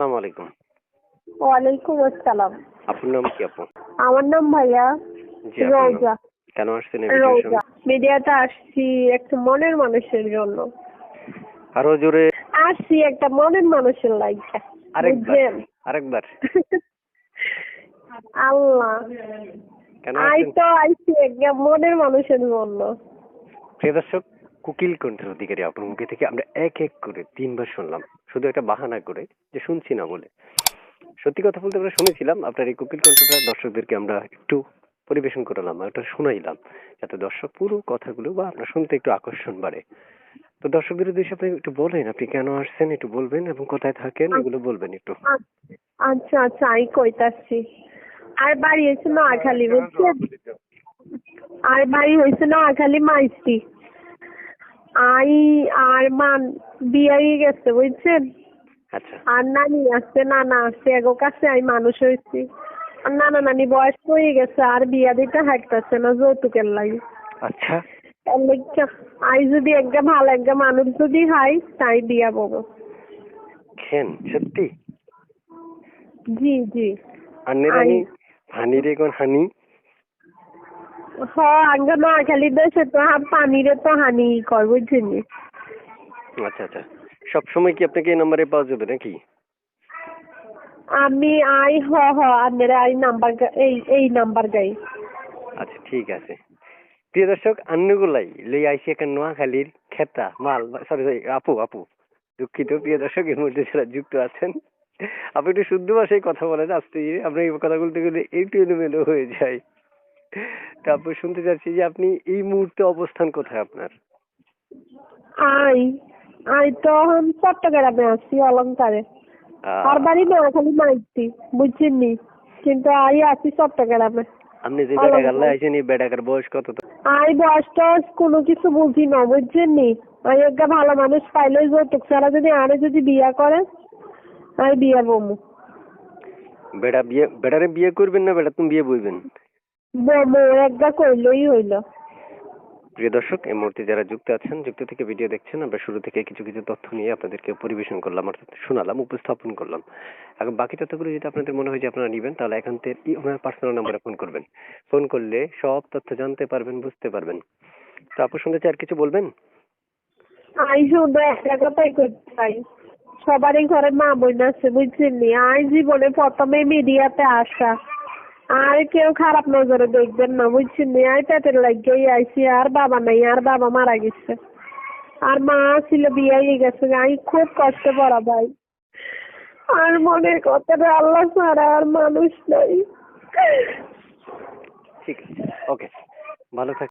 আসসালামু আলাইকুম। ওয়ালাইকুম আসসালাম। আপনার নাম কি আপু? আমার নাম ভাইয়া। জি রোজা কেন আসছেন রোজা মিডিয়াতে আসছি একটা মনের মানুষের জন্য। আরও জোরে। আসছি একটা মনের মানুষের লাইফে। আরেকবার আরেকবার। আল্লাহ। কেন আই তো আইছি একটা মনের মানুষের জন্য। প্রিয় দর্শক কুকিল কণ্ঠের অধিকারী আপনার মুখে থেকে আমরা এক এক করে তিনবার শুনলাম। শুধু একটা বাহানা করে যে শুনছি না বলে। সত্যি কথা বলতে আমরা শুনেছিলাম আপনার এই কুকিল কণ্ঠটা দর্শকদেরকে আমরা একটু পরিবেশন করালাম একটা শোনাইলাম যাতে দর্শক পুরো কথাগুলো বা আপনার শুনতে একটু আকর্ষণ বাড়ে। তো দর্শকদের উদ্দেশ্যে আপনি একটু বলেন আপনি কেন আসছেন একটু বলবেন এবং কোথায় থাকেন এগুলো বলবেন একটু। আচ্ছা আচ্ছা আই কইতাছি। আর বাড়ি হয়েছে নোয়াখালী বুঝছেন? আর বাড়ি হয়েছে নোয়াখালী মাইস্তি আই আর মান বিয়ে গেছে বুঝছেন? আচ্ছা। আর নানি আছে নানা আছে এগো কাছে আমি মানুষ হয়েছি। আর নানা নানি বয়স হয়ে গেছে আর বিয়া দিতে হাঁটতেছে না যৌতুকের লাগে। আচ্ছা। আই যদি একটা ভালো একটা মানুষ যদি হাই তাই বিয়া বলব খেন সত্যি? জি জি। আন্নেরানি হানি রে কোন হানি? হ আঙ্গ নোয়াখালী দেশে তো পানিরে তো হানি কর বুঝছিনি আচ্ছা আচ্ছা। সব সময় কি আপনাকে এই নাম্বারে পাওয়া যাবে নাকি? আমি আই হ হ আপনারা আই নাম্বার এই এই নাম্বার গাই। আচ্ছা ঠিক আছে। প্রিয় দর্শক আন্নগুলাই লই আইসি একটা নোয়াখালীর খেতা মাল সরি সরি আপু আপু। দুঃখিত প্রিয় দর্শক এর মধ্যে যারা যুক্ত আছেন। আপনি একটু শুদ্ধ ভাষায় কথা বলেন আস্তে আমরা এই কথা বলতে গেলে একটু এলোমেলো হয়ে যায়। তারপর শুনতে চাচ্ছি যে আপনি এই মুহূর্তে অবস্থান কোথায় আপনার? আই আই তো চট্টগ্রামে আছি অলংকারে। আর বাড়ি নোয়াখালী মাইতি বুঝছিনি কিন্তু আই আছি চট্টগ্রামে। আপনি যে বেড়াকার আইসেন এই বেড়াকার বয়স কত আই বয়স টয়স কোনো কিছু বুঝি না বুঝছেননি আমি একটা ভালো মানুষ পাইলে যৌতুক ছাড়া যদি আরে যদি বিয়া করে আমি বিয়া বমু। বেড়া বিয়ে বেড়ারে বিয়ে করবেন না বেড়া তুমি বিয়ে বইবেন? একটা কইলই হইল। প্রিয় দর্শক এই মুহূর্তে যারা যুক্ত আছেন যুক্ত থেকে ভিডিও দেখছেন আমরা শুরু থেকে কিছু কিছু তথ্য নিয়ে আপনাদেরকে পরিবেশন করলাম অর্থাৎ শোনালাম উপস্থাপন করলাম। এখন বাকি তথ্যগুলো যদি আপনাদের মনে হয় যে আপনারা নেবেন তাহলে এখান থেকে ওনার পার্সোনাল নাম্বারে ফোন করবেন। ফোন করলে সব তথ্য জানতে পারবেন বুঝতে পারবেন। তো আপু শুনতে চাই আর কিছু বলবেন? আই শুধু একটা কথাই করতে চাই। সবারই ঘরে মা বোন আছে বুঝছেননি আই জীবনে প্রথমে মিডিয়াতে আসা। আর কেউ খারাপ নজরে দেখবেন না বুঝছি আই পেটের লাগিয়েই আইসি আর বাবা নাই, আর বাবা মারা গেছে। আর মা ছিল বিয়ে গেছে আমি খুব কষ্ট পড়া ভাই। আর মনে কথাটা আল্লাহ ছাড়া আর মানুষ নাই। ঠিক আছে, ওকে, ভালো থাক